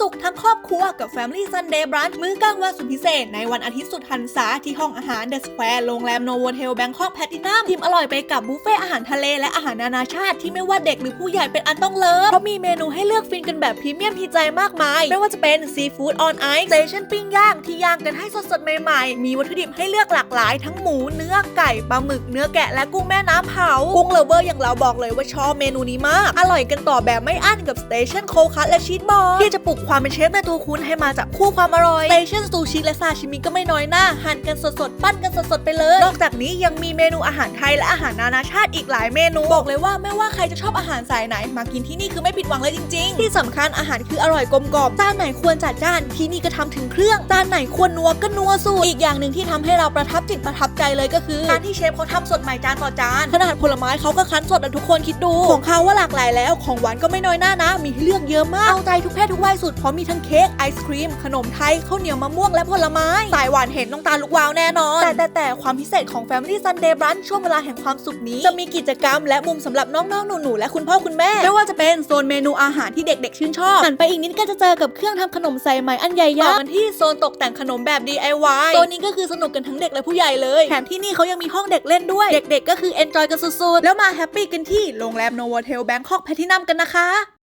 สุขทั้งครอบครัวกับ Family Sunday Brunch มื้อกลางวันสุดพิเศษ ในวันอาทิตย์สุดหันษาที่ห้องอาหาร The Square โรงแรม Novotel Bangkok Platinum ทีมอร่อยไปกับบุฟเฟ่อาหารทะเลและอาหารนานาชาติที่ไม่ว่าเด็กหรือผู้ใหญ่เป็นอันต้องเลิฟเพราะมีเมนูให้เลือกฟินกันแบบพรีเมียมทีใจมากมาย ไม่ว่าจะเป็นซีฟู้ดออนไอซ์สเตชันปิ้งย่างที่ย่างกันให้สดๆใหม่ๆ มีวัตถุดิบให้เลือกหลากหลายทั้งหมูเนื้อไก่ปลาหมึกเนื้อแกะและกุ้งแม่น้ำเผากุ้งเลเวอร์อย่างเราบอกเลยว่าชอบเมนูนี้มาก อร่อยกันต่อแบบไม่อั้นกับสเตชันโคคัสและชีสบอลที่จะปลุกความเป็นเชฟในตัวคุณให้มาจากคู่ความอร่อยเตชันซูชิและซาชิมิก็ไม่น้อยหน้า หั่นกันสดๆ ปั้นกันสดๆ ไปเลย นอกจากนี้ยังมีเมนูอาหารไทยและอาหารนานาชาติอีกหลายเมนู บอกเลยว่าไม่ว่าใครจะชอบอาหารสายไหน มากินที่นี่คือไม่ผิดหวังเลยจริง ๆ ที่สำคัญอาหารคืออร่อยกลมกล่อมจานไหนควรจัดจ้านที่นี่ก็ทำถึงเครื่องจานไหนควรนัวก็นัวสุดอีกอย่างหนึ่งที่ทำให้เราประทับจิตประทับใจเลยก็คือการที่เชฟเขาทำสดใหม่จานต่อจานขนาดผลไม้เขาก็คั้นสดนะทุกคนคิดดูของเขาว่าหลากหลายแล้วของหวานก็ไม่น้อยหน้านะ มีเลือกเยอะมากเอาใจทุกเพศทุกวัยสุดเพราะมีทั้งเค้กไอศครีม ขนมไทยข้าวเหนียวมะม่วงและผลไม้สายหวานเห็นต้องตาลุกวาวแน่นอน แต่แต่แต่ความพิเศษของ Family Sunday Brunch ช่วงเวลาแห่งความสุขนี้ จะมีกิจกรรมและมุมสำหรับน้องๆหนูๆและคุณพ่อคุณแม่ไม่ว่าจะเป็นโซนเมนูอาหารที่เด็กๆชื่นชอบหันไปอีกนิดก็จะเจอกับเครื่องทำขนมใส่ไหมอันใหญ่ยักษ์ต่อกันที่โซนตกแต่งขนมแบบ DIY โซนนี้ก็คือสนุกกันทั้งเด็กและผู้ใหญ่เลยแถมที่นี่เขายังมีห้องเด็กเล่นด้วย เด็กๆ ก็คือ enjoy กันสุดๆแล้วมาแฮปปี้กันที่โรงแรม Novotel Bangkok Platinum กันนะคะ